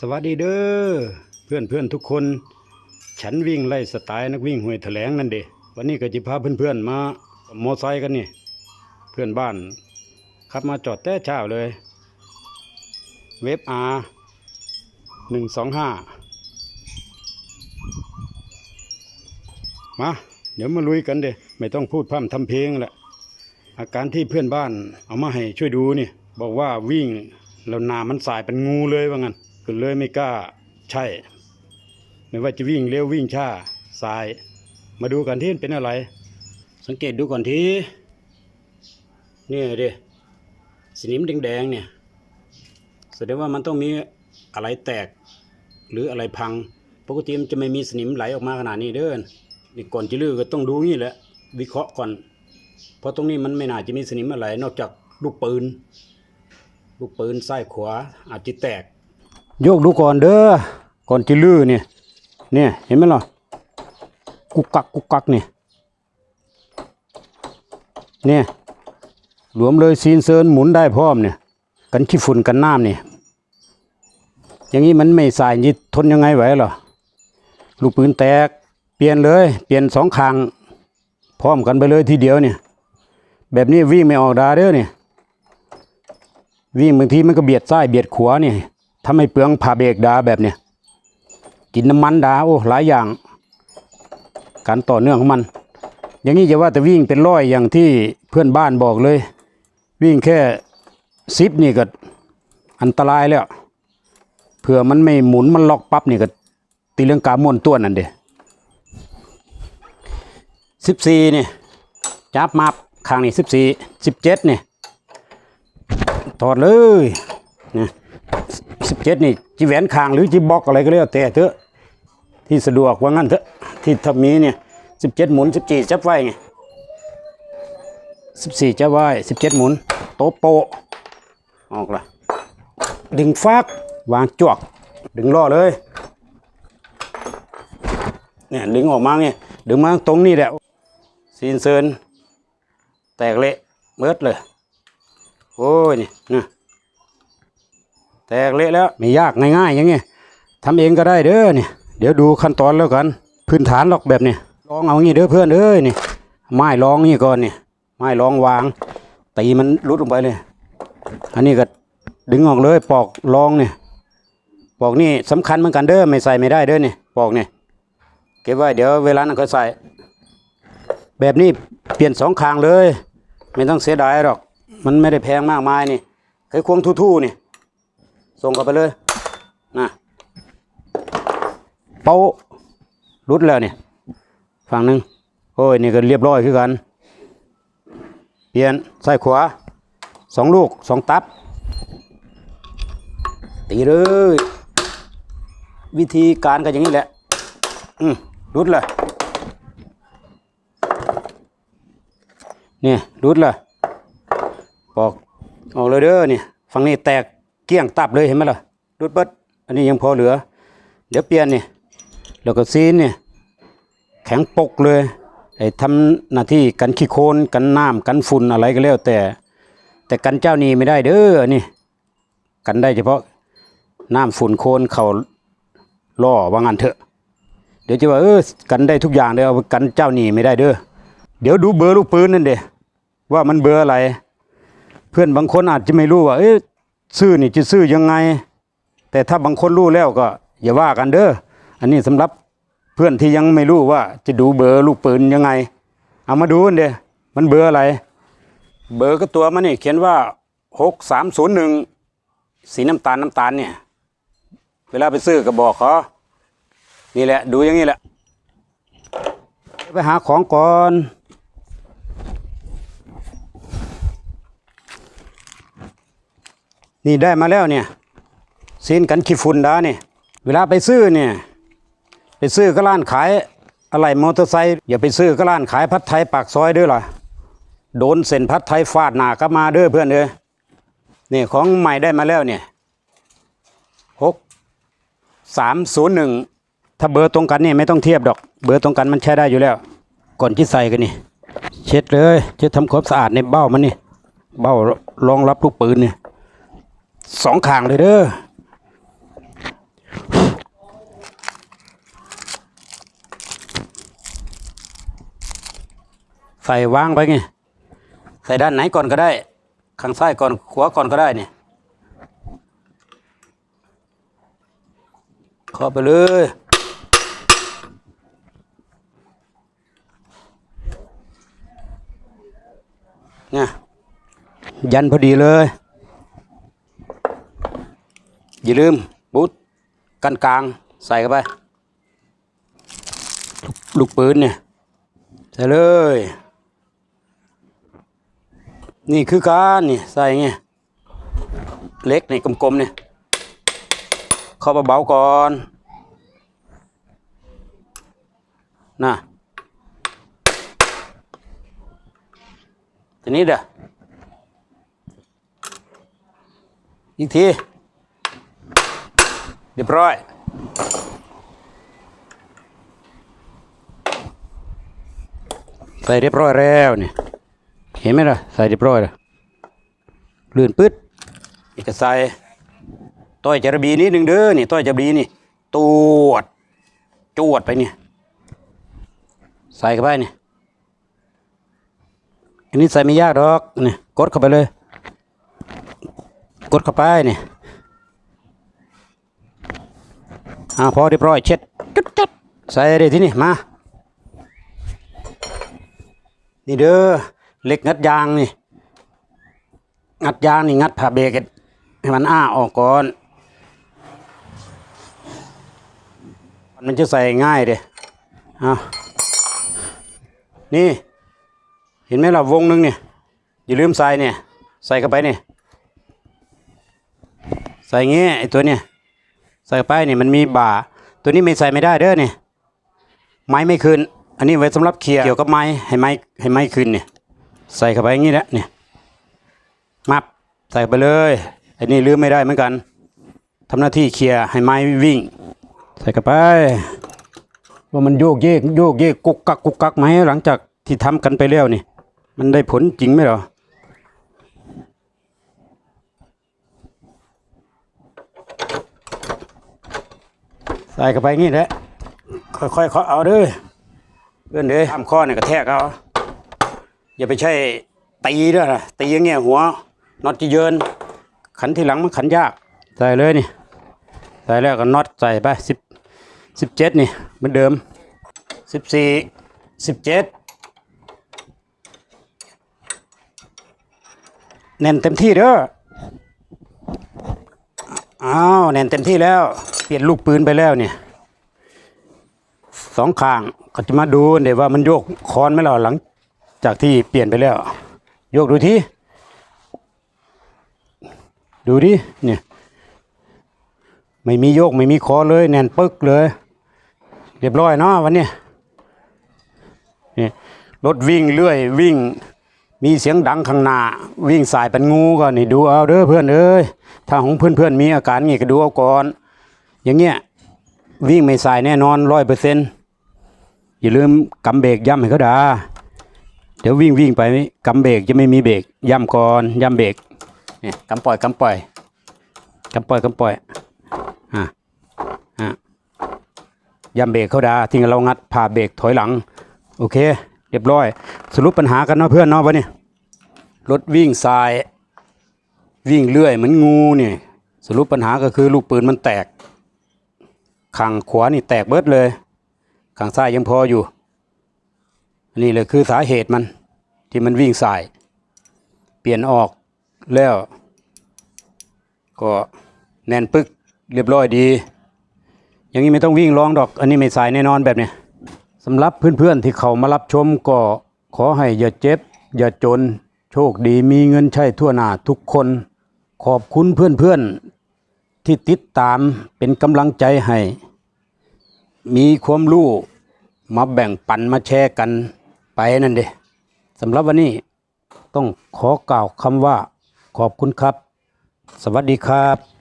สวัสดีเด้อเพื่อนเพื่อนทุกคน ฉันวิ่งไล่สไตล์นักวิ่งห้วยแถลงนั่นเด้วันนี้ก็จะพาเพื่อนเพื่อนมามอไซค์กันนี่เพื่อนบ้าน ขับมาจอดแต่เช้าเลย เวฟอาร์หนึ่งสองห้ามา เดี๋ยวมาลุยกันเด้ไม่ต้องพูดพร่ำทำเพลงแหละอาการที่เพื่อนบ้านเอามาให้ช่วยดูนี่ บอกว่าวิ่งแล้วหนามันสายเป็นงูเลยว่างั้น ก็เลยไม่กล้าใช่ ไม่ว่าจะวิ่งเร็ววิ่งช้าสาย มาดูกันที่เป็นอะไร สังเกตดูก่อนทีนี่ดิสนิมแดงๆเนี่ยแสดงว่ามันต้องมีอะไรแตก หรืออะไรพังปกติมันจะไม่มีสนิมไหลออกมาขนาดนี้เด้อนี่ก่อนจะลื้อก็ต้องดูนี่แหละ วิเคราะห์ก่อน เพราะตรงนี้มันไม่น่าจะมีสนิมอะไร นอกจากลูกปืน ลูกปืนซ้ขวาอาจจะแตก โยกดูก่อนเด้อก่อนจะลื้อเนี่ยเนี่ยเห็นไหมล่ะกุกกักกุกกักเนี่ยเนี่ยหลวมเลยซีนเซินหมุนได้พร้อมเนี่ย กันขี้ฝุ่นกันน้ำเนี่ยอย่างนี้มันไม่สายยิทนยังไงไหวหรอลูกปืนแตก เปลี่ยนเลย เปลี่ยนสองข้างพร้อมกันไปเลยทีเดียวเนี่ย แบบนี้วิ่งไม่ออกดาเด้อเนี่ยวิ่งบางทีมันก็เบียดซ้ายเบียดขวาเนี่ย ถ้าไม่เปลืองผ่าเบรกดาแบบเนี้ยกินน้ำมันดาโอ้หลายอย่าง การต่อเนื่องของมัน อย่างนี้จะว่าแต่วิ่งเป็นร้อยอย่างที่เพื่อนบ้านบอกเลย วิ่งแค่ซิปนี่ก็อันตรายแล้วเผื่อมันไม่หมุนมันล็อกปั๊บนี่ก็ตีเรื่องกาม่วนตัวนั่นเด้สิบสี่นี่จับมาข้างนี่สิบสี่สิบเจ็ดนี่ถอดเลยนะ 17 นี่จีแหวนคางหรือจีบล็อกอะไรก็แล้วแต่เถอะ ที่สะดวกว่างั้นเถอะ ที่ทำนี้เนี่ย 17 หมุน 14 จับไว้ไง 14 จับไว้ 17 หมุน โตโป ออกละดึงฟากวางจวก ดึงล่อเลย เนี่ยดึงออกมาไงดึงมาตรงนี้แหละซีนเซินแตกเละเมิดเลย โอ้ยนี่นะ แตกเละแล้วไม่ยากง่ายๆอย่างเงี้ยทำเองก็ได้เด้อเนี่ยเดี๋ยวดูขั้นตอนแล้วกัน พื้นฐานหรอกแบบเนี้ลองเอางี้เด้อเพื่อนเอ้ยนี่ไม้รองนี่ก่อนเนี่ยไม้รองวางตีมันรุดลงไปเลย อันนี้ก็ดึงออกเลยปอกรองเนี่ยปอกนี่สำคัญเหมือนกันเด้อไม่ใส่ไม่ได้เด้อเนี่ยปอกเนี่ยเก็บไว้เดี๋ยวเวลานั้นค่อยใส่ แบบนี้เปลี่ยนสองข้างเลย ไม่ต้องเสียดายหรอก มันไม่ได้แพงมากมายนี่เคยควงทู่ๆนี่ ส่งกลับไปเลยนะเป้ารุดแล้วเนี่ยฝั่งหนึ่งโอ้ยนี่ก็เรียบร้อยคือกันเปลี่ยนซ้ายขวาสองลูกสองตับ ตีเลย วิธีการก็อย่างนี้แหละ อืมรุดเลยเนี่ยรุดเลยปอกออกเลยเด้อเนี่ยฝั่งนี้แตก เกี้ยงตับเลยเห็นไหมล่ะรุดเบิดอันนี้ยังพอเหลือ เดี๋ยวเปลี่ยนเนี่ยแล้วก็ซีนเนี่ยแข็งปกเลยไอ้ทำหน้าที่กันขี้โคลนกันน้ำกันฝุ่นอะไรก็แล้วแต่ แต่กันเจ้านี้ไม่ได้เด้ออันนี่ กันได้เฉพาะน้ำฝุ่นโคลนเขาล่อว่างันเถอะ เดี๋ยวจะว่าเออกันได้ทุกอย่างเดี๋ยวกันเจ้านี้ไม่ได้เด้อเดี๋ยวดูเบอร์ลูกปืนนั่นเด้ว่ามันเบอร์อะไร เพื่อนบางคนอาจจะไม่รู้ว่าเอ๊ะ ซื้อนี่จะซื้อยังไง แต่ถ้าบางคนรู้แล้วก็อย่าว่ากันเด้ออันนี้สำหรับเพื่อนที่ยังไม่รู้ว่าจะดูเบอร์ลูกปืนยังไง เอามาดูกันเด้มันเบอร์อะไร เบอร์ก็ตัวมันนี่เขียนว่าหกสามศูนย์หนึ่งสีน้ำตาลน้ำตาลเนี่ย เวลาไปซื้อก็บอกเขานี่แหละ ดูอย่างนี้แหละ ไปหาของก่อน นี่ได้มาแล้วเนี่ยซีนกันขี้ฝุ่นดาเนี่ยเวลาไปซื้อเนี่ยไปซื้อก็ร้านขายอะไรมอเตอร์ไซค์อย่าไปซื้อก็ร้านขายพัดไทยปากซอยเด้วยล่ะโดนเส้นพัดไทยฟาดหนาก็มาเด้อเพื่อนเด้อนี่ของใหม่ได้มาแล้วเนี่ยหกสามศูนย์หนึ่งถ้าเบอร์ตรงกันนี่ไม่ต้องเทียบดอก เบอร์ตรงกันมันใช้ได้อยู่แล้ว ก่อนที่ใส่กันนี่ เช็ดเลยเช็ดทำความสะอาดในเบ้ามันนี่ เบ้ารองรับลูกปืนเนี่ย สองขางเลยเด้อใส่วางไปไงใส่ด้านไหนก่อนก็ได้ ข้างซ้ายก่อนขวาก่อนก็ได้เนี่ยขอไปเลยเนี่ยยันพอดีเลย อย่าลืมบูทกันกลางใส่เข้าไป ลูกปืนเนี่ย ใส่เลย นี่คือการนี่ใส่ไงเล็กนี่กลมๆเนี่ยเข้าเบาๆก่อนน่ะทีนี้เด้ออีกที เรียบร้อย ใส่เรียบร้อยแล้วเนี่ยเห็นไหมล่ะ ใส่เรียบร้อยแล้วลื่นปึ๊ดอีกก็ใส่ต้อยจระบีนิดหนึ่งเด้อนี่ต้อยจระบีนี่ตวดจวดไปเนี่ยใส่เข้าไปเนี่ยอันนี้ใส่ไม่ยากหรอกนี่กดเข้าไปเลย กดเข้าไปเนี่ย อ่าพอเรียบร้อยเช็ดจุดจุดใส่เลยที่นี่มา นี่เด้อเหล็กงัดยางนี่ งัดยางนี่งัดผ่าเบรกให้มันอ้าออกก่อนมันจะใส่ง่ายเด้อะนี่ เห็นไหมล่ะวงหนึงเนี่ยอย่าลืมใส่เนี่ย ใส่เข้าไปเนี่ย ใส่เงี้ยไอ้ตัวเนี่ย ใส่เข้าไปเนี่ยมันมีบ่า ตัวนี้ไม่ใส่ไม่ได้เด้อเนี่ยไม้ไม่คืนอันนี้ไว้สำหรับเคลียร์เกี่ยวกับไม้ให้ไม้ให้ไม้คืนเนี่ย ใส่เข้าไปอย่างนี้แหละเนี่ยมับใส่ไปเลยอันนี้ลืมไม่ได้เหมือนกันทำหน้าที่เคลียร์ให้ไม้วิ่ง ใส่เข้าไป ว่ามันโยกเยกโยกเยกกุกกักกุกกักไหมหลังจากที่ทำกันไปแล้วนี่มันได้ผลจริงไหมเหรอ ใส่เข้าไปงี้แหละค่อยๆเคาะเอาเด้อเพื่อนเด้อทำข้อเนี่ยกระแทกเอาอย่าไปใช่ตีด้วยนะตีอย่างเงี้ยหัวน็อตจะเยิน ขันทีหลังมันขันยาก ใส่เลยนี่ใส่แล้วก็น็อตใส่ไปสิบสิบเจ็ดนี่เหมือนเดิมสิบสี่สิบเจ็ดแน่นเต็มที่เด้ออ้าวแน่นเต็มที่แล้ว เปลี่ยนลูกปืนไปแล้วเนี่ยสองข้างก็จะมาดูเดี๋ยวว่ามันโยกคอนไหมเราหลังจากที่เปลี่ยนไปแล้ว โยกดูทีดูดิเนี่ยไม่มีโยกไม่มีคอเลยแน่นปึ๊กเลย เรียบร้อยเนาะวันนี้นี่รถวิ่งเรื่อยวิ่ง มีเสียงดังข้างหน้าวิ่งสายเป็นงูก็นี่ดูเอาเด้อเพื่อนเอ้ยถ้าของเพื่อนเพื่อนมีอาการงี้ก็ดูเอาก่อน อย่างเงี้ยวิ่งไม่สายแน่นอนร้อยเปอร์เซ็นต์อย่าลืมกำเบรกย่ำให้เขาดาเดี๋ยววิ่งวิ่งไปกำเบรกจะไม่มีเบรกย่ำก่อนย่ำเบรกเนี่ยกำปล่อยกำปล่อยกำปล่อยกำปล่อยอะอะย่ำเบรกเขาดาทิ้งเรางัดผ่าเบรกถอยหลัง โอเค เรียบร้อย สรุปปัญหากันเนาะเพื่อนเนาะวันนี้รถวิ่งสาย วิ่งเรื่อยเหมือนงูเนี่ยสรุปปัญหาก็คือลูกปืนมันแตก ข้างขวานี่แตกเบิดเลยข้างซ้ายยังพออยู่นนี้เลยคือสาเหตุมันที่มันวิ่งสาย เปลี่ยนออกแล้ว ก็แน่นปึกเรียบร้อยดี อย่างนี้ไม่ต้องวิ่งร้องดอก อันนี้ไม่สายแน่นอนแบบเนี้ยสำหรับเพื่อนๆที่เขามารับชมก็ขอให้อย่าเจ็บ อย่าจน โชคดีมีเงินใช้ทั่วหน้าทุกคน ขอบคุณเพื่อนๆที่ติดตามเป็นกำลังใจให้ มีความรู้มาแบ่งปันมาแชร์กันไปนั่นเด้สำหรับวันนี้ต้องขอกล่าวคำว่าขอบคุณครับ สวัสดีครับ